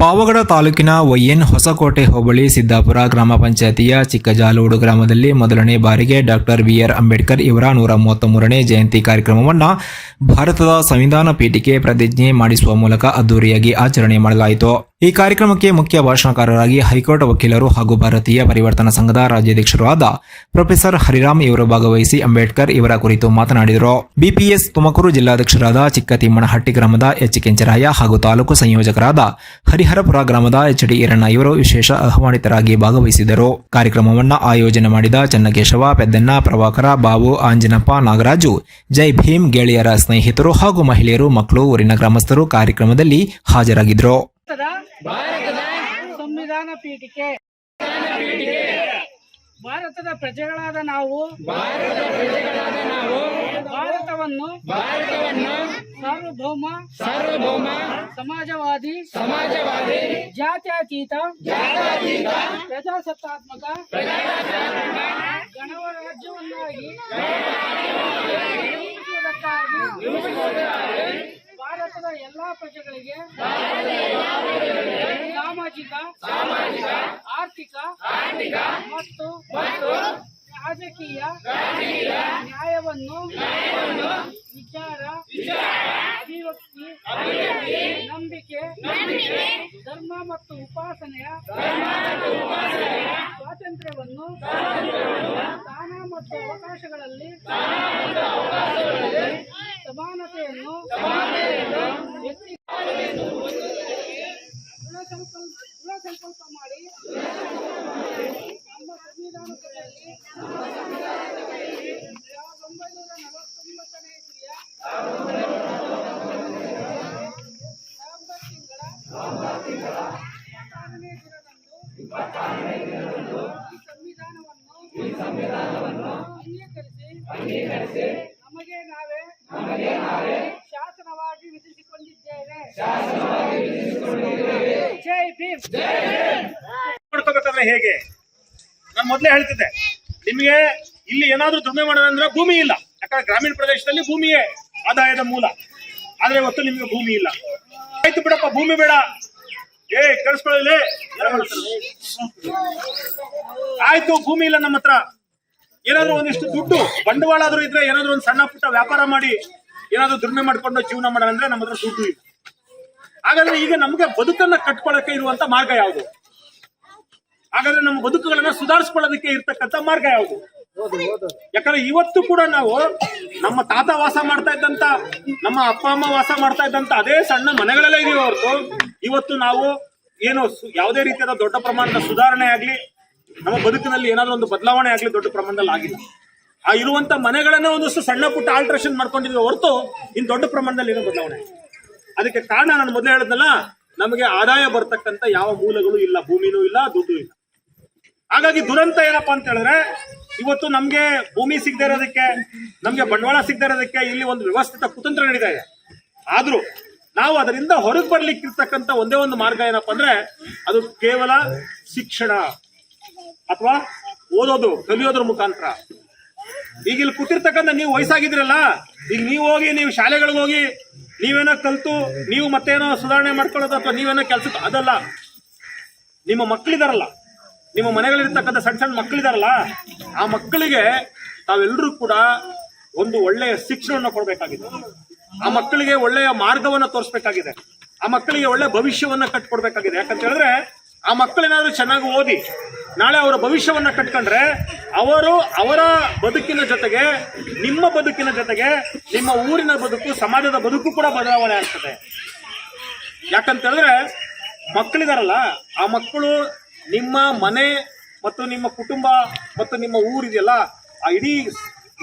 ಪಾವಗಡ ತಾಲೂಕಿನ ವೈಎನ್ ಹೊಸಕೋಟೆ ಹೋಬಳಿ ಸಿದ್ದಾಪುರ ಗ್ರಾಮ ಪಂಚಾಯತಿಯ ಚಿಕ್ಕಜಾಲೂಡು ಗ್ರಾಮದಲ್ಲಿ ಮೊದಲನೇ ಬಾರಿಗೆ ಡಾಕ್ಟರ್ ಬಿಆರ್ ಅಂಬೇಡ್ಕರ್ ಇವರ ನೂರ ಮೂವತ್ತ ಮೂರನೇ ಜಯಂತಿ ಕಾರ್ಯಕ್ರಮವನ್ನು ಭಾರತದ ಸಂವಿಧಾನ ಪೀಠಿಕೆ ಪ್ರತಿಜ್ಞೆ ಮಾಡಿಸುವ ಮೂಲಕ ಅದ್ದೂರಿಯಾಗಿ ಆಚರಣೆ ಮಾಡಲಾಯಿತು. ಈ ಕಾರ್ಯಕ್ರಮಕ್ಕೆ ಮುಖ್ಯ ಭಾಷಣಕಾರರಾಗಿ ಹೈಕೋರ್ಟ್ ವಕೀಲರು ಹಾಗೂ ಭಾರತೀಯ ಪರಿವರ್ತನಾ ಸಂಘದ ರಾಜ್ಯಾಧ್ಯಕ್ಷರು ಆದ ಪ್ರೊಫೆಸರ್ ಹರಿರಾಮ್ ಇವರು ಭಾಗವಹಿಸಿ ಅಂಬೇಡ್ಕರ್ ಇವರ ಕುರಿತು ಮಾತನಾಡಿದರು. ಬಿಪಿಎಸ್ ತುಮಕೂರು ಜಿಲ್ಲಾಧ್ಯಕ್ಷರಾದ ಚಿಕ್ಕತಿಮ್ಮನಹಟ್ಟಿ ಗ್ರಾಮದ ಎಚ್ ಕೆಂಚರಾಯ ಹಾಗೂ ತಾಲೂಕು ಸಂಯೋಜಕರಾದ ಹರಿಹರಪುರ ಗ್ರಾಮದ ಎಚ್ ಡಿ ಈರಣ್ಣ ಇವರು ವಿಶೇಷ ಆಹ್ವಾನಿತರಾಗಿ ಭಾಗವಹಿಸಿದರು. ಕಾರ್ಯಕ್ರಮವನ್ನು ಆಯೋಜನೆ ಮಾಡಿದ ಚನ್ನಕೇಶವ, ಪೆದ್ದಣ್ಣ, ಪ್ರಭಾಕರ ಬಾಬು ಆಂಜನಪ್ಪ, ನಾಗರಾಜು, ಜೈ ಭೀಮ್ ಗೆಳೆಯರ ಸ್ನೇಹಿತರು ಹಾಗೂ ಮಹಿಳೆಯರು ಮಕ್ಕಳು, ಊರಿನ ಗ್ರಾಮಸ್ಥರು ಕಾರ್ಯಕ್ರಮದಲ್ಲಿ ಹಾಜರಾಗಿದ್ದರು. ಭಾರತದ ಸಂವಿಧಾನ ಪೀಠಿಕೆ ಭಾರತದ ಪ್ರಜೆಗಳಾದ ನಾವು. ಭಾರತವನ್ನು ಭಾರತವನ್ನು ಸಾರ್ವಭೌಮ ಸಾರ್ವಭೌಮ ಸಮಾಜವಾದಿ ಸಮಾಜವಾದಿ ಜಾತ್ಯತೀತ ಪ್ರಜಾಸತ್ತಾತ್ಮಕ ಗಣರಾಜ್ಯವನ್ನಾಗಿ ನಿರ್ಮಿಸುವುದಕ್ಕಾಗಿ ಭಾರತದ ಎಲ್ಲಾ ಪ್ರಜೆಗಳಿಗೆ ಸಾಮಾಜಿಕ, ಆರ್ಥಿಕ ಮತ್ತು ರಾಜಕೀಯ ನ್ಯಾಯವನ್ನು ವಿಚಾರ, ಅಭಿವ್ಯಕ್ತಿ, ನಂಬಿಕೆ, ಧರ್ಮ ಮತ್ತು ಉಪಾಸನೆಯ ಸ್ವಾತಂತ್ರ್ಯವನ್ನು ಸ್ಥಾನ ಮತ್ತು ಅವಕಾಶಗಳಲ್ಲಿ ಸಮಾನತೆಯನ್ನು ವ್ಯಕ್ತಿ ದೃಢ ಸಂಕಲ್ಪ ದೃಢ ಸಂಕಲ್ಪ ಮಾಡಿ ನಮ್ಮ ಸಂವಿಧಾನದಲ್ಲಿ ಸಾವಿರದ ಒಂಬೈನೂರ ನಲವತ್ತೊಂಬತ್ತನೇ ಇಸವಿಯ ನವೆಂಬರ್ ತಿಂಗಳ ಇಪ್ಪತ್ತಾರನೇ ದಿನದಂದು ಈ ಸಂವಿಧಾನವನ್ನು ಅಂಗೀಕರಿಸಿ ಮಾಡ್ಕೋಬೇಕಾದ್ರೆ ಹೇಗೆ? ನಾನು ಮೊದಲೇ ಹೇಳ್ತಿದ್ದೆ. ನಿಮಗೆ ಇಲ್ಲಿ ಏನಾದ್ರೂ ದುಡಿಮೆ ಮಾಡೋದಂದ್ರೆ ಭೂಮಿ ಇಲ್ಲ. ಯಾಕಂದ್ರೆ ಗ್ರಾಮೀಣ ಪ್ರದೇಶದಲ್ಲಿ ಭೂಮಿಯೇ ಆದಾಯದ ಮೂಲ. ಆದ್ರೆ ಇವತ್ತು ನಿಮ್ಗೆ ಭೂಮಿ ಇಲ್ಲ. ಆಯ್ತು ಬಿಡಪ್ಪ, ಭೂಮಿ ಬೇಡ. ಏ, ಕಳ್ಸ್ಕೊಳ್ಳಿ ಆಯ್ತು, ಭೂಮಿ ಇಲ್ಲ ನಮ್ಮ ಹತ್ರ. ಏನಾದ್ರೂ ಒಂದಿಷ್ಟು ದುಡ್ಡು, ಬಂಡವಾಳ ಆದ್ರೂ ಇದ್ರೆ ಏನಾದ್ರೂ ಒಂದು ಸಣ್ಣ ಪುಟ್ಟ ವ್ಯಾಪಾರ ಮಾಡಿ ಏನಾದ್ರೂ ದುಡಿಮೆ ಮಾಡ್ಕೊಂಡು ಜೀವನ ಮಾಡೋದಂದ್ರೆ ನಮ್ಮ ಹತ್ರ ದುಡ್ಡು ಇಲ್ಲ. ಹಾಗಾದ್ರೆ ಈಗ ನಮ್ಗೆ ಬದುಕನ್ನ ಕಟ್ಕೊಳ್ಳಕ್ಕೆ ಇರುವಂತ ಮಾರ್ಗ ಯಾವುದು? ಹಾಗಾದ್ರೆ ನಮ್ಮ ಬದುಕುಗಳನ್ನ ಸುಧಾರಿಸ್ಕೊಳ್ಳೋದಕ್ಕೆ ಇರ್ತಕ್ಕಂಥ ಮಾರ್ಗ ಯಾವುದು? ಯಾಕಂದ್ರೆ ಇವತ್ತು ಕೂಡ ನಾವು ನಮ್ಮ ತಾತ ವಾಸ ಮಾಡ್ತಾ ಇದ್ದಂತ, ನಮ್ಮ ಅಪ್ಪ, ಅಮ್ಮ ವಾಸ ಮಾಡ್ತಾ ಇದ್ದಂತ ಅದೇ ಸಣ್ಣ ಮನೆಗಳಲ್ಲೇ ಇದೀವಿ ಹೊರತು. ಇವತ್ತು ನಾವು ಏನು ಯಾವುದೇ ರೀತಿಯಾದ ದೊಡ್ಡ ಪ್ರಮಾಣದ ಸುಧಾರಣೆ ಆಗ್ಲಿ, ನಮ್ಮ ಬದುಕಿನಲ್ಲಿ ಏನಾದ್ರೂ ಒಂದು ಬದಲಾವಣೆ ಆಗ್ಲಿ ದೊಡ್ಡ ಪ್ರಮಾಣದಲ್ಲಿ ಆಗಿಲ್ಲ. ಆ ಇರುವಂತ ಮನೆಗಳನ್ನ ಒಂದಷ್ಟು ಸಣ್ಣ ಪುಟ್ಟ ಆಲ್ಟ್ರೇಷನ್ ಮಾಡ್ಕೊಂಡಿದ್ವಿ ಹೊರತು ಇನ್ನು ದೊಡ್ಡ ಪ್ರಮಾಣದಲ್ಲಿ ಏನೋ ಬದಲಾವಣೆ. ಅದಕ್ಕೆ ಕಾರಣ ನಾನು ಮೊದಲೇ ಹೇಳಿದ್ನಲ್ಲ, ನಮಗೆ ಆದಾಯ ಬರ್ತಕ್ಕಂತ ಯಾವ ಮೂಲಗಳು ಇಲ್ಲ, ಭೂಮಿನೂ ಇಲ್ಲ, ದುಡ್ಡು ಇಲ್ಲ. ಹಾಗಾಗಿ ದುರಂತ ಏನಪ್ಪಾ ಅಂತ ಹೇಳಿದ್ರೆ, ಇವತ್ತು ನಮ್ಗೆ ಭೂಮಿ ಸಿಗದೆ ಇರೋದಕ್ಕೆ, ನಮ್ಗೆ ಬಂಡವಾಳ ಸಿಗದೆ ಇರೋದಕ್ಕೆ ಇಲ್ಲಿ ಒಂದು ವ್ಯವಸ್ಥಿತ ಕುತಂತ್ರ ನಡೀತಾ ಇದೆ. ಆದ್ರೂ ನಾವು ಅದರಿಂದ ಹೊರಗೆ ಬರ್ಲಿಕ್ಕಿರ್ತಕ್ಕಂಥ ಒಂದೇ ಒಂದು ಮಾರ್ಗ ಏನಪ್ಪಾ ಅಂದ್ರೆ, ಅದು ಕೇವಲ ಶಿಕ್ಷಣ ಅಥವಾ ಓದೋದು, ಕಲಿಯೋದ್ರ ಮುಖಾಂತರ. ಈಗ ಇಲ್ಲಿ ಕೂತಿರ್ತಕ್ಕಂಥ ನೀವು ವಯಸ್ಸಾಗಿದ್ರಲ್ಲ, ಈಗ ನೀವು ಹೋಗಿ, ನೀವು ಶಾಲೆಗಳಿಗೆ ಹೋಗಿ ನೀವೇನೋ ಕಲಿತು, ನೀವು ಮತ್ತೇನೋ ಸುಧಾರಣೆ ಮಾಡ್ಕೊಳ್ಳೋದು ಅಥವಾ ನೀವೇನೋ ಕೆಲಸ ಅದಲ್ಲ. ನಿಮ್ಮ ಮಕ್ಕಳಿದಾರಲ್ಲ. ನಿಮ್ಮ ಮನೆಗಳಿರ್ತಕ್ಕಂಥ ಸಣ್ಣ ಸಣ್ಣ ಮಕ್ಕಳಿದಾರಲ್ಲ, ಆ ಮಕ್ಕಳಿಗೆ ತಾವೆಲ್ಲರೂ ಕೂಡ ಒಂದು ಒಳ್ಳೆಯ ಶಿಕ್ಷಣವನ್ನು ಕೊಡಬೇಕಾಗಿದೆ. ಆ ಮಕ್ಕಳಿಗೆ ಒಳ್ಳೆಯ ಮಾರ್ಗವನ್ನು ತೋರಿಸ್ಬೇಕಾಗಿದೆ. ಆ ಮಕ್ಕಳಿಗೆ ಒಳ್ಳೆಯ ಭವಿಷ್ಯವನ್ನು ಕಟ್ಕೊಡ್ಬೇಕಾಗಿದೆ. ಯಾಕಂತ ಹೇಳಿದ್ರೆ ಆ ಮಕ್ಕಳೇನಾದ್ರೂ ಚೆನ್ನಾಗಿ ಓದಿ, ನಾಳೆ ಅವರ ಭವಿಷ್ಯವನ್ನು ಕಟ್ಕೊಂಡ್ರೆ, ಅವರು ಅವರ ಬದುಕಿನ ಜೊತೆಗೆ, ನಿಮ್ಮ ಬದುಕಿನ ಜೊತೆಗೆ, ನಿಮ್ಮ ಊರಿನ ಬದುಕು, ಸಮಾಜದ ಬದುಕು ಕೂಡ ಬದಲಾವಣೆ ಆಗ್ತದೆ. ಯಾಕಂತ ಹೇಳಿದ್ರೆ ಮಕ್ಕಳಿದಾರಲ್ಲ, ಆ ಮಕ್ಕಳು ನಿಮ್ಮ ಮನೆ ಮತ್ತು ನಿಮ್ಮ ಕುಟುಂಬ ಮತ್ತು ನಿಮ್ಮ ಊರಿದೆಯಲ್ಲ ಆ ಇಡೀ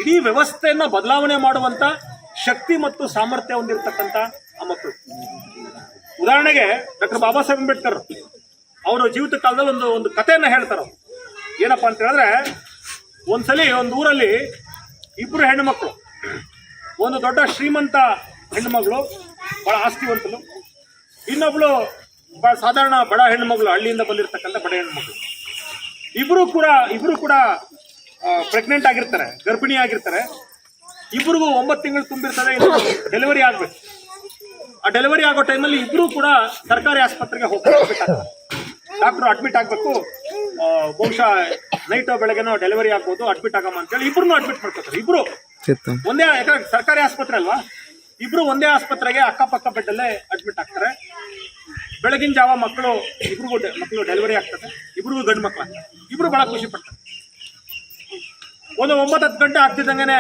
ಇಡೀ ವ್ಯವಸ್ಥೆಯನ್ನು ಬದಲಾವಣೆ ಮಾಡುವಂತ ಶಕ್ತಿ ಮತ್ತು ಸಾಮರ್ಥ್ಯ ಹೊಂದಿರತಕ್ಕಂತ ಆ ಮಕ್ಕಳು. ಉದಾಹರಣೆಗೆ ಡಾಕ್ಟರ್ ಬಾಬಾ ಸಾಹೇಬ್ ಅಂಬೇಡ್ಕರ್ ಅವರ ಜೀವಿತ ಕಾಲದಲ್ಲಿ ಒಂದು ಒಂದು ಕಥೆಯನ್ನು ಹೇಳ್ತಾರೆ ಏನಪ್ಪ ಅಂತ ಹೇಳಿದ್ರೆ, ಒಂದ್ಸಲಿ ಒಂದು ಊರಲ್ಲಿ ಇಬ್ಬರು ಹೆಣ್ಣು ಮಕ್ಕಳು ಒಂದು ದೊಡ್ಡ ಶ್ರೀಮಂತ ಹೆಣ್ಣುಮಗಳು, ಬಹಳ ಆಸ್ತಿವಂತಲು ಇನ್ನೊಬ್ಳು ಬಹಳ ಸಾಧಾರಣ ಬಡ ಹೆಣ್ಣುಮಗಳು, ಹಳ್ಳಿಯಿಂದ ಬಂದಿರತಕ್ಕಂಥ ಬಡ ಹೆಣ್ಣುಮಗಳು. ಇಬ್ಬರು ಕೂಡ ಇಬ್ಬರು ಕೂಡ ಪ್ರೆಗ್ನೆಂಟ್ ಆಗಿರ್ತಾರೆ, ಗರ್ಭಿಣಿ ಆಗಿರ್ತಾರೆ. ಇಬ್ಬರಿಗೂ ಒಂಬತ್ತು ತಿಂಗಳು ತುಂಬಿರ್ತದೆ ಡೆಲಿವರಿ ಆಗ್ಬೇಕು. ಆ ಡೆಲಿವರಿ ಆಗೋ ಟೈಮಲ್ಲಿ ಇಬ್ರು ಕೂಡ ಸರ್ಕಾರಿ ಆಸ್ಪತ್ರೆಗೆ ಹೋಗ್ಬೇಕು ಡಾಕ್ಟರ್ ಅಡ್ಮಿಟ್ ಆಗ್ಬೇಕು ಬಹುಶಃ ನೈಟ್ ಬೆಳಗ್ಗೆನೋ ಡೆಲಿವರಿ ಆಗ್ಬೋದು ಅಡ್ಮಿಟ್ ಆಗಮ್ಮ ಅಂತೇಳಿ ಇಬ್ರು ಅಡ್ಮಿಟ್ ಮಾಡ್ಕೊತಾರೆ. ಇಬ್ರು. ಒಂದೇ ಯಾಕಂದ್ರೆ ಸರ್ಕಾರಿ ಆಸ್ಪತ್ರೆ ಅಲ್ವಾ? ಇಬ್ರು ಒಂದೇ ಆಸ್ಪತ್ರೆಗೆ ಅಕ್ಕಪಕ್ಕ ಬೆಡ್ ಅಲ್ಲೇ ಅಡ್ಮಿಟ್ ಆಗ್ತಾರೆ. ಬೆಳಗಿನ ಜಾವ ಮಕ್ಕಳು ಇಬ್ರಿಗೂ ಮಕ್ಕಳು ಡೆಲಿವರಿ ಆಗ್ತದೆ. ಇಬ್ರಿಗೂ ಗಂಡು ಮಕ್ಕಳ. ಇಬ್ರು ಬಹಳ ಖುಷಿ ಪಡ್ತಾರೆ. ಒಂದು ಒಂಬತ್ತು ಹತ್ತು ಗಂಟೆ ಆಗ್ತಿದ್ದಂಗೆ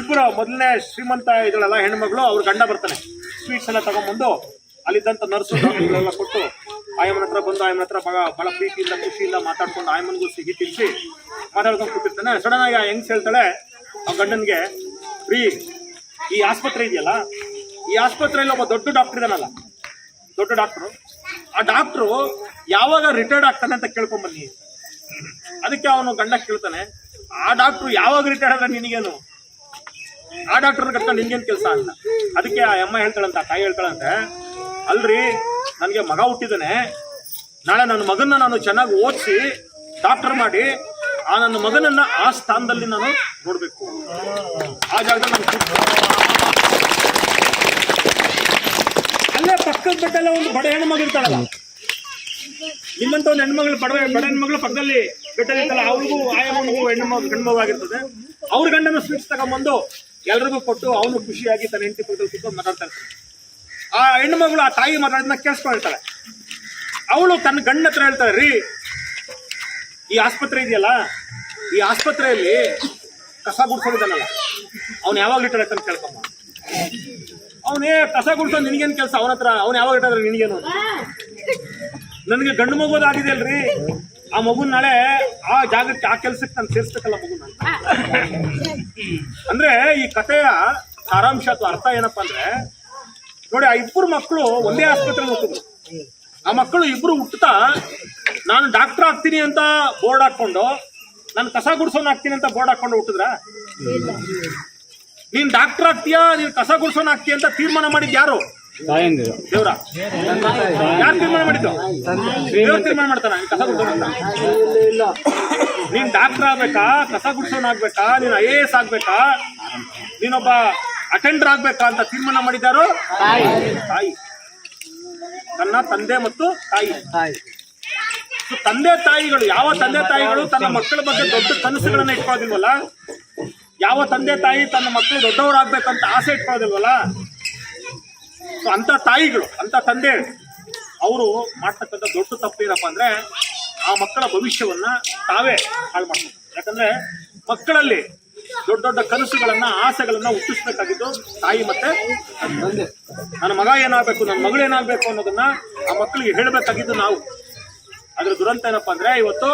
ಇಬ್ರು ಮೊದಲನೇ ಶ್ರೀಮಂತ ಇದ್ರಲ್ಲ ಹೆಣ್ಮಗಳು ಅವ್ರ ಗಂಡ ಬರ್ತಾನೆ. ಸ್ವೀಟ್ಸ್ ಎಲ್ಲ ತಗೊಂಡ್ಬಂದು ಅಲ್ಲಿದ್ದಂಥ ನರ್ಸು ಕೊಟ್ಟು ಆಯಮ್ಮನ ಹತ್ರ ಬಂದು ಆಯಮ್ಮನ ಹತ್ರ ಬಹಳ ಬಹಳ ಪ್ರೀತಿಯಿಂದ, ಖುಷಿಯಿಂದ ಮಾತಾಡ್ಕೊಂಡು ಆಯಮ್ಮನಿಗೂ ಸಿಹಿ ತಿನ್ಸಿ ಮಾತಾಡ್ಕೊಂಡು ಕೂತಿರ್ತಾನೆ. ಸಡನ್ ಆಗಿ ಹೆಂಗ್ಸ್ ಹೇಳ್ತಾಳೆ, ಆ ಗಂಡನ್ಗೆ ಫ್ರೀ ಈ ಆಸ್ಪತ್ರೆ ಇದೆಯಲ್ಲ? ಈ ಆಸ್ಪತ್ರೆಯಲ್ಲಿ ಒಬ್ಬ ದೊಡ್ಡ ಡಾಕ್ಟರ್ ಇದಾನಲ್ಲ? ದೊಡ್ಡ ಡಾಕ್ಟ್ರು ಆ ಡಾಕ್ಟ್ರು ಯಾವಾಗ ರಿಟೈರ್ಡ್ ಆಗ್ತಾನೆ ಅಂತ ಕೇಳ್ಕೊಂಬನ್ನಿ. ಅದಕ್ಕೆ ಅವನು ಗಂಡ ಕೇಳ್ತಾನೆ, ಆ ಡಾಕ್ಟ್ರು ಯಾವಾಗ ರಿಟೈರ್ಡ್ ಆದ್ರೆ ನಿನಗೇನು? ಆ ಡಾಕ್ಟರ್ ಕಟ್ಕೊಂಡು ನಿನ್ಗೇನು ಕೆಲಸ ಅಂತ. ಅದಕ್ಕೆ ಆ ಅಮ್ಮ ಹೇಳ್ತಾಳಂತ ತಾಯಿ ಹೇಳ್ತಾಳಂತೆ, ಅಲ್ರಿ ನನಗೆ ಮಗ ಹುಟ್ಟಿದ್ದಾನೆ. ನಾಳೆ ನನ್ನ ಮಗನ್ನ ನಾನು ಚೆನ್ನಾಗಿ ಓದಿಸಿ ಡಾಕ್ಟರ್ ಮಾಡಿ, ಆ ನನ್ನ ಮಗನನ್ನ ಆ ಸ್ಥಾನದಲ್ಲಿ ನಾನು ನೋಡಬೇಕು. ಆ ಜಾಗದಲ್ಲಿ ನಾನು ಅಲ್ಲೇ ಪಕ್ಕದ ಬೆಟ್ಟಲ್ಲ ಒಂದು ಬಡ ಹೆಣ್ಮಗಳು ಇರ್ತಾಳಲ್ಲ. ನಿಮ್ಮಂತ ಒಂದು ಹೆಣ್ಮಗಳು, ಬಡ ಬಡ ಹೆಣ್ಮಗಳು ಪಕ್ಕದಲ್ಲಿ ಬೆಟ್ಟಲ್ಲಿ ಇರ್ತಲ್ಲ ಅವ್ರಿಗೂ ಹೆಣ್ಣು ಮಗು ಗಂಡು ಮಗು ಆಗಿರ್ತದೆ ಅವ್ರ ಗಂಡನ ಸ್ವೀಟ್ಸ್ ತಗೊಂಬಂದು ಎಲ್ರಿಗೂ ಕೊಟ್ಟು ಅವನು ಖುಷಿಯಾಗಿ ತನ್ನ ಹೆಂಡತಿ ಪಕ್ಕದಲ್ಲಿ ಕೂತ್ಕೊಂಡು ಮಾತಾಡ್ತಾ ಇರ್ತಾನೆ. ಆ ಹೆಣ್ಣು ಮಗಳು ಆ ತಾಯಿ ಮಾತಾಡೋದನ್ನ ಕೇಳಿಸ್ಕೊಳ್ತಾಳೆ ಅವಳು ತನ್ನ ಗಂಡ ಹತ್ರ ಹೇಳ್ತಾಳೆ, ರೀ, ಈ ಆಸ್ಪತ್ರೆ ಇದೆಯಲ್ಲ, ಈ ಆಸ್ಪತ್ರೆಯಲ್ಲಿ ಕಸ ಗುಡ್ಸೋದಿದ್ದಾನಲ್ಲ, ಅವ್ನು ಯಾವಾಗ ರಿಟೈರ್ ಆಗ್ತಾನೆ ಕೇಳ್ಕೊಂಬ. ಅವನೇ ಕಸ ಗುಡ್ಸೋದು ನಿನಗೇನು ಕೆಲಸ? ಅವನ ಹತ್ರ, ಅವ್ನು ಯಾವಾಗ ರಿಟೈರ್ ನಿನಗೇನು. ನನಗೆ ಗಂಡು ಮಗುದಾಗಿದೆ ಅಲ್ರಿ ಆ ಮಗುನ್ ನಾಳೆ ಆ ಜಾಗಕ್ಕೆ, ಆ ಕೆಲ್ಸಕ್ಕೆ ನಾನು ಸೇರಿಸ್ಬೇಕಲ್ಲ ಮಗುನ ಅಂದ್ರೆ ಈ ಕಥೆಯ ಸಾರಾಂಶ ಅಥವಾ ಅರ್ಥ ಏನಪ್ಪಾ ಅಂದ್ರೆ ನೋಡಿ ಆ ಇಬ್ಬರು ಮಕ್ಕಳು ಒಂದೇ ಆಸ್ಪತ್ರೆ ಹುಟ್ಟಿದ್ರು ಆ ಮಕ್ಕಳು ಇಬ್ರು ಹುಟ್ಟುತ್ತಾ ನಾನು ಡಾಕ್ಟರ್ ಆಗ್ತೀನಿ ಅಂತ ಬೋರ್ಡ್ ಹಾಕೊಂಡು ನಾನು ಕಸ ಗುಡ್ಸೋನ್ ಆಗ್ತೀನಿ ಅಂತ ಬೋರ್ಡ್ ಹಾಕೊಂಡು ಹುಟ್ಟಿದ್ರ? ನೀನ್ ಡಾಕ್ಟರ್ ಆಗ್ತೀಯಾ? ನೀನ್ ಕಸ ಗುಡ್ಸೋನ್ ಆಗ್ತೀಯ ಅಂತ ತೀರ್ಮಾನ ಮಾಡಿದ್ ಯಾರು? ತಾಯಂದಿರು. ದೇವ್ರ. ಯಾರು ತೀರ್ಮಾನ ಮಾಡಿದ್ದು? ದೇವ್ರ ತೀರ್ಮಾನ ಮಾಡ್ತಾನ? ನೀನ್ ಕಸ ಗುಡ್ಸೋನ್ ಅಂತ? ನೀನ್ ಡಾಕ್ಟರ್ ಆಗ್ಬೇಕಾ? ಕಸ ಗುಡ್ಸೋನ್ ಆಗ್ಬೇಕಾ? ನೀನ್ ಐ ಎ ಎಸ್ ಆಗ್ಬೇಕಾ? ನೀನೊಬ್ಬ ಅಟೆಂಡರ್ ಆಗ್ಬೇಕಾ ಅಂತ ತೀರ್ಮಾನ ಮಾಡಿದಾರೋ ತಾಯಿ. ತನ್ನ ತಂದೆ ಮತ್ತು ತಾಯಿ. ಸೊ ತಂದೆ ತಾಯಿಗಳು ಯಾವ ತಂದೆ ತಾಯಿಗಳು ತನ್ನ ಮಕ್ಕಳ ಬಗ್ಗೆ ದೊಡ್ಡ ಕನಸುಗಳನ್ನ ಇಟ್ಕೊಳ್ಳೋದಿಲ್ವಲ್ಲ? ಯಾವ ತಂದೆ ತಾಯಿ ತನ್ನ ಮಕ್ಕಳು ದೊಡ್ಡವರಾಗ್ಬೇಕಂತ ಆಸೆ ಇಟ್ಕೊಳ್ಳೋದಿಲ್ವಲ್ಲ? ಸೊ ಅಂತ ತಾಯಿಗಳು ಅಂತ ತಂದೆ ಅವರು ಮಾಡ್ತಕ್ಕಂಥ ದೊಡ್ಡ ತಪ್ಪು ಏನಪ್ಪ ಅಂದ್ರೆ ಆ ಮಕ್ಕಳ ಭವಿಷ್ಯವನ್ನ ತಾವೇ ಹಾಳು ಮಾಡ್ತಾರೆ ಯಾಕಂದ್ರೆ ಮಕ್ಕಳಲ್ಲಿ ದೊಡ್ಡ ದೊಡ್ಡ ಕನಸುಗಳನ್ನ, ಆಸೆಗಳನ್ನ ಹುಟ್ಟಿಸ್ಬೇಕಾಗಿದ್ದು ತಾಯಿ ಮತ್ತೆ ನನ್ನ ಮಗ ಏನಾಗಬೇಕು, ನನ್ನ ಮಗಳು ಏನಾಗಬೇಕು ಅನ್ನೋದನ್ನ ಆ ಮಕ್ಕಳಿಗೆ ಹೇಳಬೇಕಾಗಿದ್ದು ನಾವು. ಅದ್ರ ದುರಂತ ಏನಪ್ಪ ಅಂದ್ರೆ ಇವತ್ತು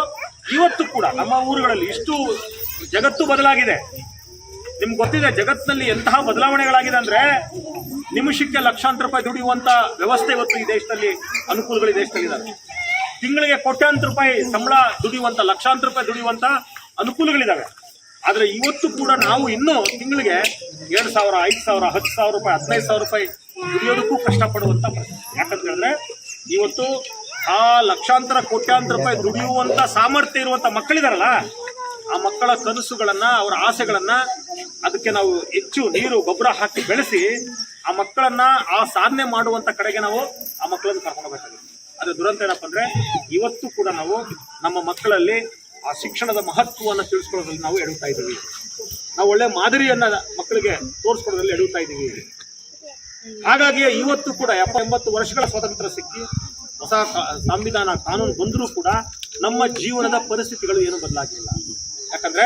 ಇವತ್ತು ಕೂಡ ನಮ್ಮ ಊರುಗಳಲ್ಲಿ ಇಷ್ಟು ಜಗತ್ತು ಬದಲಾಗಿದೆ. ನಿಮ್ಗೆ ಗೊತ್ತಿದೆ, ಜಗತ್ತಿನಲ್ಲಿ ಎಂತಹ ಬದಲಾವಣೆಗಳಾಗಿದೆ ಅಂದ್ರೆ ನಿಮಿಷಕ್ಕೆ ಲಕ್ಷಾಂತರ ರೂಪಾಯಿ ದುಡಿಯುವಂತ ವ್ಯವಸ್ಥೆ ಇವತ್ತು ಈ ದೇಶದಲ್ಲಿ, ಅನುಕೂಲಗಳು ಈ ದೇಶದಲ್ಲಿ ಇದಾವೆ. ತಿಂಗಳಿಗೆ ಕೋಟ್ಯಾಂತರ ರೂಪಾಯಿ ಸಂಬಳ ದುಡಿಯುವಂತ, ಲಕ್ಷಾಂತರ ರೂಪಾಯಿ ದುಡಿಯುವಂತ ಅನುಕೂಲಗಳಿದಾವೆ. ಆದ್ರೆ ಇವತ್ತು ಕೂಡ ನಾವು ಇನ್ನೂ ತಿಂಗಳಿಗೆ ಎರಡು ಸಾವಿರ, ಐದು ಸಾವಿರ, ಹತ್ತು ಸಾವಿರ ರೂಪಾಯಿ, ಹದಿನೈದು ಸಾವಿರ ರೂಪಾಯಿ ದುಡಿಯೋದಕ್ಕೂ ಕಷ್ಟಪಡುವಂತ ಪರಿಸ್ಥಿತಿ. ಯಾಕಂತ ಹೇಳಿದ್ರೆ ಇವತ್ತು ಆ ಲಕ್ಷಾಂತರ, ಕೋಟ್ಯಾಂತರ ರೂಪಾಯಿ ದುಡಿಯುವಂತ ಸಾಮರ್ಥ್ಯ ಇರುವಂತ ಮಕ್ಕಳಿದಾರಲ್ಲ, ಆ ಮಕ್ಕಳ ಕನಸುಗಳನ್ನ, ಅವರ ಆಸೆಗಳನ್ನ ಅದಕ್ಕೆ ನಾವು ಹೆಚ್ಚು ನೀರು, ಗೊಬ್ಬರ ಹಾಕಿ ಬೆಳೆಸಿ ಆ ಮಕ್ಕಳನ್ನ ಆ ಸಾಧನೆ ಮಾಡುವಂತ ಕಡೆಗೆ ನಾವು ಆ ಮಕ್ಕಳನ್ನು ಕರ್ಕೊಂಡು ಹೋಗ್ಬೇಕಾಗುತ್ತೆ. ದುರಂತ ಏನಪ್ಪ ಅಂದರೆ, ಇವತ್ತು ಕೂಡ ನಾವು ನಮ್ಮ ಮಕ್ಕಳಲ್ಲಿ ಆ ಶಿಕ್ಷಣದ ಮಹತ್ವವನ್ನು ತಿಳಿಸ್ಕೊಳ್ಳೋದ್ರಲ್ಲಿ ನಾವು ಎಡುತ್ತಾ ಇದ್ದೀವಿ. ನಾವು ಒಳ್ಳೆ ಮಾದರಿಯನ್ನು ಮಕ್ಕಳಿಗೆ ತೋರಿಸ್ಕೊಡೋದ್ರಲ್ಲಿ ಎಡುತ್ತಾ ಇದ್ದೀವಿ. ಹಾಗಾಗಿ ಇವತ್ತು ಕೂಡ ಎಪ್ಪ ಎಂಬತ್ತು ವರ್ಷಗಳ ಸ್ವಾತಂತ್ರ್ಯ ಸಿಕ್ಕಿ ಹೊಸ ಸಂವಿಧಾನ ಕಾನೂನು ಬಂದರೂ ಕೂಡ ನಮ್ಮ ಜೀವನದ ಪರಿಸ್ಥಿತಿಗಳು ಏನು ಬದಲಾಗಿಲ್ಲ. ಯಾಕಂದ್ರೆ